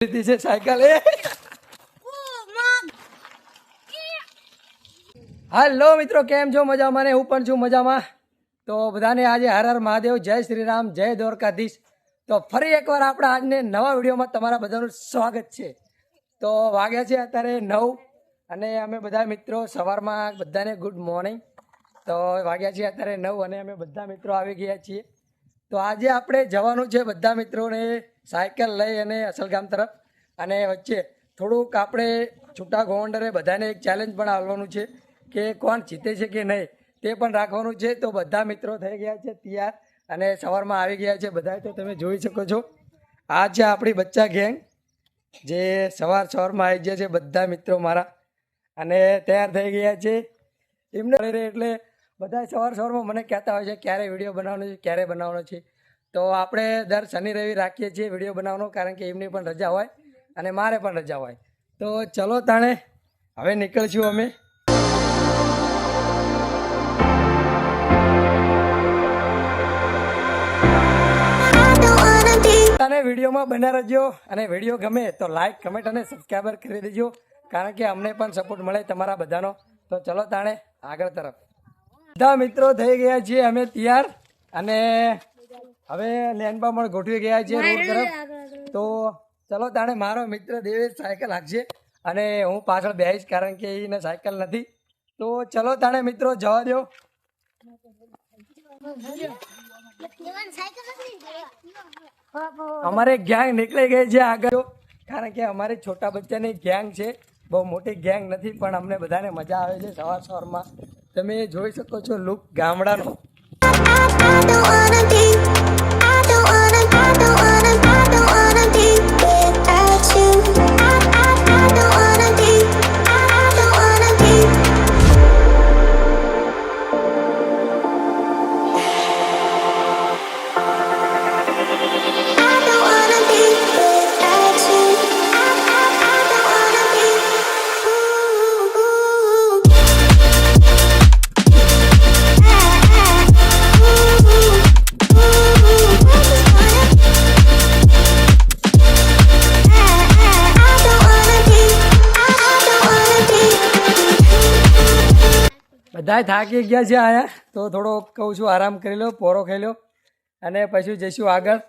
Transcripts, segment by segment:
લીધી છે સાયકલ મિત્રો, કેમ છો? મજામાં ને? હું પણ છું મજામાં. તો બધાને આજે હર હર મહાદેવ, જય શ્રી રામ જય દ્વારકાધીશ. તો ફરી એકવાર આપણા આજને નવા વિડીયોમાં તમારા બધાનું સ્વાગત છે. તો વાગ્યા છે અત્યારે નવ અને અમે બધા મિત્રો સવારમાં બધાને ગુડ મોર્નિંગ. તો વાગ્યા છે અત્યારે નવ અને અમે બધા મિત્રો આવી ગયા છીએ. તો આજે આપણે જવાનું છે બધા મિત્રોને સાયકલ લઈ અને અસલગામ તરફ. અને વચ્ચે થોડુંક આપણે છૂટા ગોવંડરે બધાને એક ચેલેન્જ પણ આવવાનું છે કે કોણ જીતે છે કે નહીં તે પણ રાખવાનું છે. તો બધા મિત્રો થઈ ગયા છે તૈયાર અને સવારમાં આવી ગયા છે બધા તો તમે જોઈ શકો છો. આ છે આપણી બચ્ચા ગેંગ જે સવાર સવારમાં આવી ગયા છે બધા મિત્રો મારા. અને તૈયાર થઈ ગયા છે. એમને એટલે બધા સવાર સવારમાં મને કહેતા હોય છે, ક્યારે વીડિયો બનાવવાનો છે, ક્યારે બનાવવાનો છે? તો આપણે દર શનિ રવિ રાખીએ છીએ વીડિયો બનાવવાનો, કારણ કે એમની પણ રજા હોય અને મારે પણ રજા હોય. તો ચલો તાણે, હવે નીકળશું અમે. તને વિડીયોમાં બન્યા રહેજો અને વીડિયો ગમે તો લાઈક કમેન્ટ અને સબસ્ક્રાઈબર કરી દેજો, કારણ કે અમને પણ સપોર્ટ મળે તમારા બધાનો. તો ચલો તાણે, આગળ તરફ. બધા મિત્રો થઈ ગયા છીએ અમે તૈયાર. અને હવે લેન્ડમાં પણ ગોઠવી ગયા છીએ રોડ તરફ. તો ચલો તાણે મારો મિત્ર દેવેશ સાયકલ હાકશે અને હું પાછળ બેહીશ કારણ કે એને સાયકલ નથી. તો ચલો તાણે મિત્રો જવા દો અમારે ગેંગ નીકળી ગઈ છે આગળ. કારણ કે અમારે છોટા બચ્ચાની ગેંગ છે. બહુ મોટી ગેંગ નથી પણ અમને બધાને મજા આવે છે સવાર સવારમાં. તમે જોઈ શકો છો લુક ગામડાનો. બધા થાકી ગયા છે આયા તો થોડો કહું છું આરામ કરી લો પોરો ખાઈ લો. અને પછી જઈશું આગળ.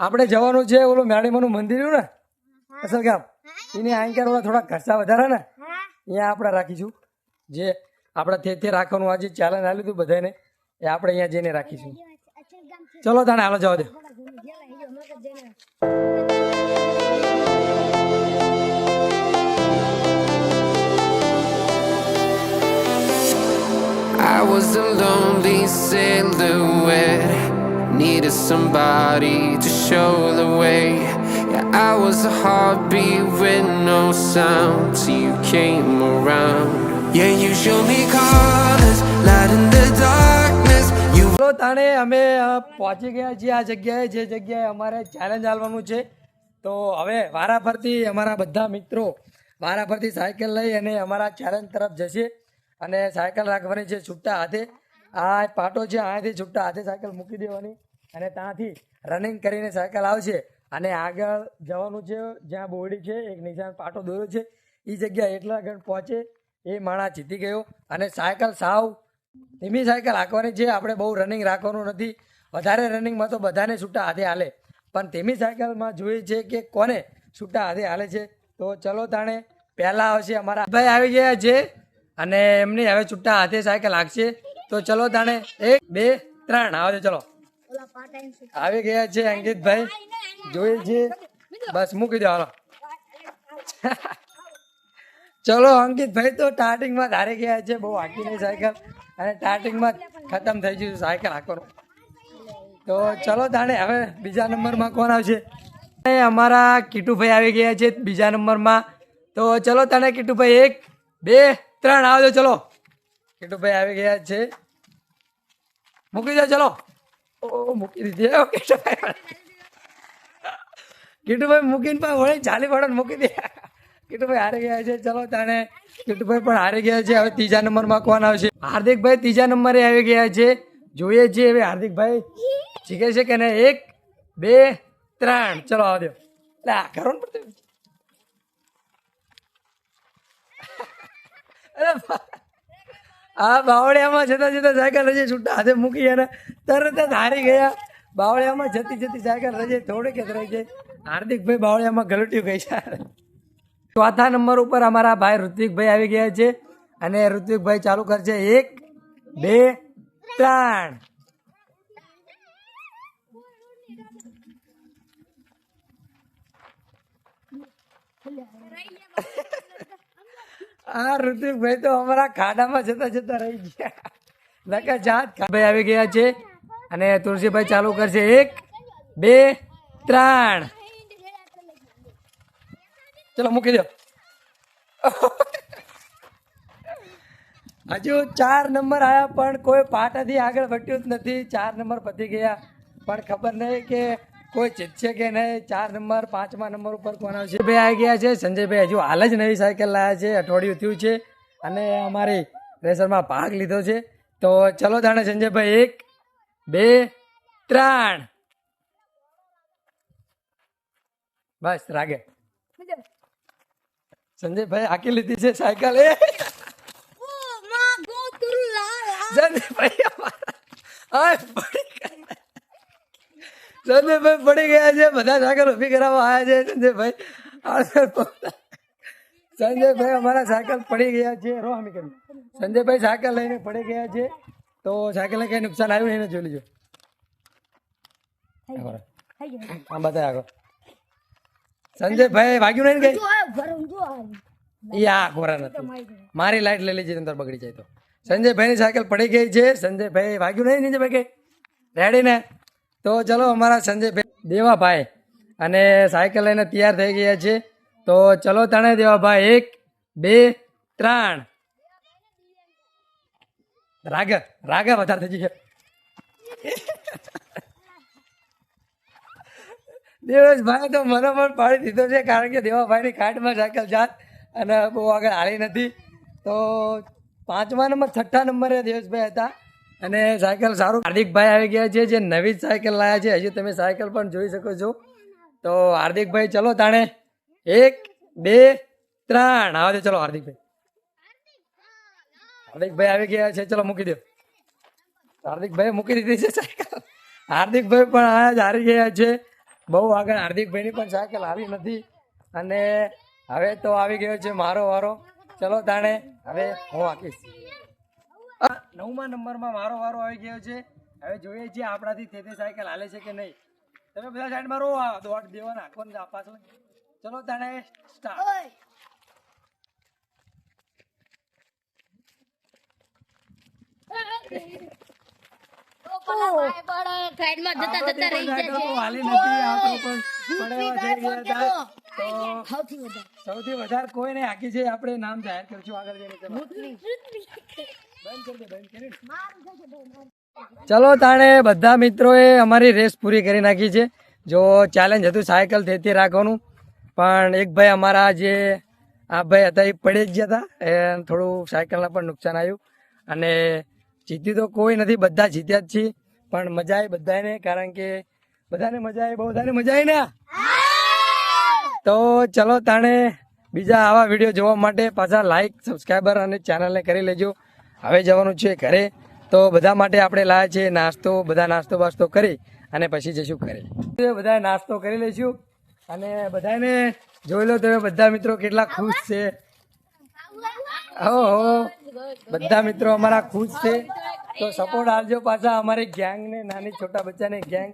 આપણે જવાનું છે ઓલું મેળીમાનું મંદિર રહ્યું ને? અસલ ગામ. એની આંકર થોડા ખર્ચા વધારે ને? અહીંયા આપણે રાખીશું. જે આપણે તે તે રાખવાનું આજે ચેલેન્જ આપ્યું હતું બધાને એ આપણે અહીંયા જઈને રાખીશું. ચલો તને હાલો જવા દે. I was a lonely silhouette. Needed somebody to show the way. Yeah, I was a heartbeat with no sound till you came around. Yeah, you showed me colors, light in the darkness. You ચલો તાણે અમે પહોંચી ગયા છીએ આ જગ્યાએ જે જગ્યાએ અમારે ચેલેન્જ આલવાનું છે તો હવે વારાફરતી અમારા બધા મિત્રો વારાફરતી સાયકલ લઈ અને અમારા ચેલેન્જ તરફ જશે અને સાયકલ રાખવાની છે છૂટા હાથે, આ પાટો છે અહીંયાથી છૂટા હાથે સાયકલ મૂકી દેવાની અને ત્યાંથી રનિંગ કરીને સાયકલ આવશે. અને આગળ જવાનું છે, જ્યાં બોરડી છે, એક નિશાન પાટો દોર્યો છે એ જગ્યા એટલા આગળ પહોંચે એ માણસ જીતી ગયો. અને સાયકલ સાવ, ધીમી સાયકલ હાંકવાની છે, આપણે બહુ રનિંગ રાખવાનું નથી. વધારે રનિંગમાં તો બધાને છૂટા હાથે હાલે. પણ ધીમી સાયકલમાં જોઈએ છે કે કોને છૂટા હાથે હાલે છે. તો ચલો તાણે, પહેલા આવશે અમારા. ભાઈ, આવી ગયા છે. અને એમની હવે છૂટા હાથે સાયકલ હાંકશે. તો ચલો તાણે એક બે ત્રણ. આવજો ચલો. આવી ગયા છે અંકિતભાઈ. જોઈએ છે. બસ મૂકી દો હાલો. ચલો અંકિતભાઈ તો સ્ટાર્ટિંગમાં ધારે ગયા છે. બહુ હાકી નહીં સાયકલ. અને સ્ટાર્ટિંગમાં ખતમ થઈ ગયું સાયકલ હાંકવાનું. તો ચલો તાણે હવે બીજા નંબરમાં કોણ આવશે? અમારા કીટુભાઈ આવી ગયા છે બીજા નંબરમાં. તો ચલો તાણે કીટુભાઈ એક બે ત્રણ આવજો ચલો. કીટુભાઈ આવી ગયા છે. મૂકી દો ચલો. ઓ મૂકી દીધી કીટુભાઈ કીટુભાઈ મૂકીને પણ વળી ચાલી પડે મૂકી દે. કીટુભાઈ હારી ગયા છે ચલો તાણે. કીટુભાઈ પણ હારી ગયા છે હવે ત્રીજા નંબરમાં કોણ આવશે? હાર્દિકભાઈ ત્રીજા નંબરે આવી ગયા છે. જોઈએ છીએ હવે હાર્દિકભાઈ. શીખે છે કે નહીં? એક બે ત્રણ. ચલો આવજો એટલે આ કરો ને અરે આ બાવળિયામાં જતા જતા સાયકલ રજે છૂટા હાથે મૂકી અને તરત જ હારી ગયા. બાવળિયામાં જતી જતી સાયકલ રજે થોડીક જ રહી ગઈ. હાર્દિકભાઈ બાવળિયામાં ગલટ્યું ગઈ છે. ચોથા નંબર ઉપર અમારા ભાઈ ઋત્વિકભાઈ આવી ગયા છે અને ઋત્વિકભાઈ ચાલુ કરશે એક, બે, ત્રણ. આ ઋતુભાઈ તો અમારા ખાડામાં જતા જતા રહી ગયા. નકા જાત ભાઈ આવી ગયા છે. અને તુલસીભાઈ ચાલુ કરશે. એક, બે, ત્રણ. ચલો, મૂકી દો. હજુ ચાર નંબર આવ્યા પણ કોઈ પાટાથી આગળ વધ્યું જ નથી. ચાર નંબર પતી ગયા. પણ ખબર નહીં કે કોઈ છે કે નહીં ચાર નંબર પાંચમા નંબર ઉપર કોણ આવશે? ભાઈ આવી ગયા છે. સંજયભાઈ હજુ હાલ જ નવી સાયકલ લાયા છે અઠવાડિયું થયું છે અને અમારી રેસરમાં ભાગ લીધો છે. તો ચલો તાણે સંજયભાઈ એક બે ત્રણ. બસ રાગે. સંજયભાઈ હાકી લીધી છે સાયકલ એ. સંજયભાઈ. સંજયભાઈ પડી ગયા છે બધા સાયકલ ઊભી કરાવવા આવ્યા છે સંજયભાઈ સંજયભાઈ અમારા સાયકલ પડી ગયા છે રો કરી સંજયભાઈ સાયકલ લઈને પડી ગયા છે તો સાયકલને કઈ નુકસાન આવ્યું એને જોઈ લીજો. આ આમ બતાય આગળ. સંજયભાઈ વાગ્યું નહીં કઈ? એ આ નથી મારી લાઈટ લઈ લેજે અંદર બગડી જાય તો. સંજયભાઈની સાયકલ પડી ગઈ છે સંજયભાઈ વાગ્યું નહીં નીચે ભાઈ રેડી ને? તો ચલો અમારા સંજયભાઈ દેવાભાઈ. અને સાયકલ લઈને તૈયાર થઈ ગયા છે તો ચલો તણે દેવાભાઈ, એક, બે, ત્રણ. રાગ રાગ વધારે થઈ ગયા. દેવેશભાઈ તો મને પણ પાડી દીધો છે, કારણ કે દેવાભાઈની કાટમાં સાયકલ જાત અને બહુ આગળ હાલી નથી. તો પાંચમા નંબર, છઠ્ઠા નંબરે દેવેશભાઈ હતા. અને સાયકલ સારું. હાર્દિકભાઈ આવી ગયા છે, જે નવી જ સાયકલ લાયા છે. હજુ તમે સાયકલ પણ જોઈ શકો છો. તો હાર્દિકભાઈ, ચલો તાણે. એક, બે, ત્રણ. આવે ચલો હાર્દિકભાઈ. હાર્દિકભાઈ આવી ગયા છે, ચલો મૂકી દો. હાર્દિકભાઈ મૂકી દીધી છે સાયકલ. હાર્દિકભાઈ પણ આ જ હારી ગયા છે. બહુ આગળ હાર્દિકભાઈની પણ સાયકલ આવી નથી. અને હવે તો આવી ગયો છે મારો વારો. ચલો તાણે, હવે હું આકીશ નવમા નંબરમાં મારો વારો આવી ગયો છે. હવે જોઈએ છીએ આપણાથી તે તે સાયકલ હાલે છે કે નહીં. તમે બધા સાઈડમાં રહો આ દોડ દેવા નાખો ને પાછળ ચલો તાણે સ્ટાર્ટ સૌથી વધારે. કોઈને વધારે કોઈ નહીં હાકી છે આપણે નામ જાહેર કરશું આગળ જઈને ચલો તાણે બધા મિત્રોએ અમારી રેસ પૂરી કરી નાખી છે. જો ચેલેન્જ હતું સાયકલ તેથી રાખવાનું પણ એક ભાઈ અમારા જે આ ભાઈ હતા એ પડી જ ગયા હતા એ થોડું સાયકલના પણ નુકસાન આવ્યું. અને જીત્યું તો કોઈ નથી બધા જીત્યા જ છીએ પણ મજા આવી બધાને કારણ કે બધાને મજા આવી બહુ બધાને મજા આવી ને? તો ચલો તાણે બીજા આવા વીડિયો જોવા માટે પાછા લાઈક સબસ્ક્રાઈબર અને ચેનલને કરી લેજો. હવે જવાનું છે ઘરે. તો બધા માટે આપણે લાયા છે નાસ્તો, બધા નાસ્તો બાસ્તો કરી અને પછી જઈશું ઘરે. બધા નાસ્તો કરી લઈશું અને બધાને જોઈ લો તમે બધા મિત્રો કેટલા ખુશ છે. હો હો બધા મિત્રો અમારા ખુશ છે. તો સપોર્ટ આપજો પાછા અમારી ગેંગને નાની છોટા બચ્ચાને ગેંગ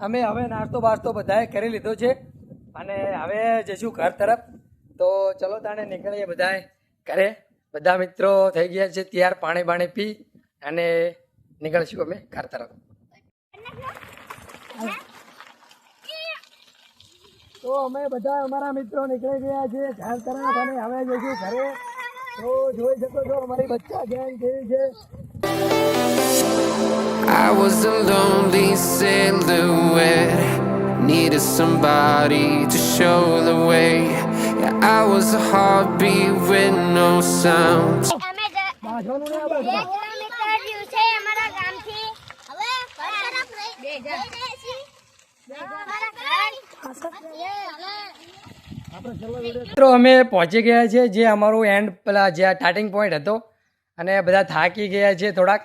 અમે હવે નાસ્તો બાસ્તો બધાએ કરી લીધો છે અને હવે જઈશું ઘર તરફ. તો ચલો તાણે નીકળીએ બધાએ ઘરે. બધા મિત્રો થઈ ગયા છે ત્યાર પાણી બાણી પી અને નીકળશું અમે ઘર તરફ તો અમે બધા અમારા મિત્રો નીકળી ગયા છે ઘર તરફ અને હવે જઈશું ઘરે તો જોઈ શકો છો અમારી બચ્ચા ગેંગ કેવી છે I was a lonely silhouette. Needed somebody to show the way. Yeah, I was a heartbeat with no sound. મિત્રો અમે પહોંચી ગયા છે જે અમારું એન્ડ પેલા જે સ્ટાર્ટિંગ પોઈન્ટ હતો. અને બધા થાકી ગયા છે થોડાક.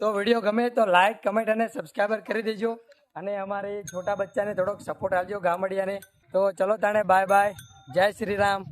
તો વીડિયો ગમે તો લાઈક કમેન્ટ અને સબસ્ક્રાઈબર કરી દેજો. અને અમારે છોટા બચ્ચાને થોડોક સપોર્ટ આપજો ગામડિયાને. તો ચલો તાણે બાય બાય જય શ્રી રામ.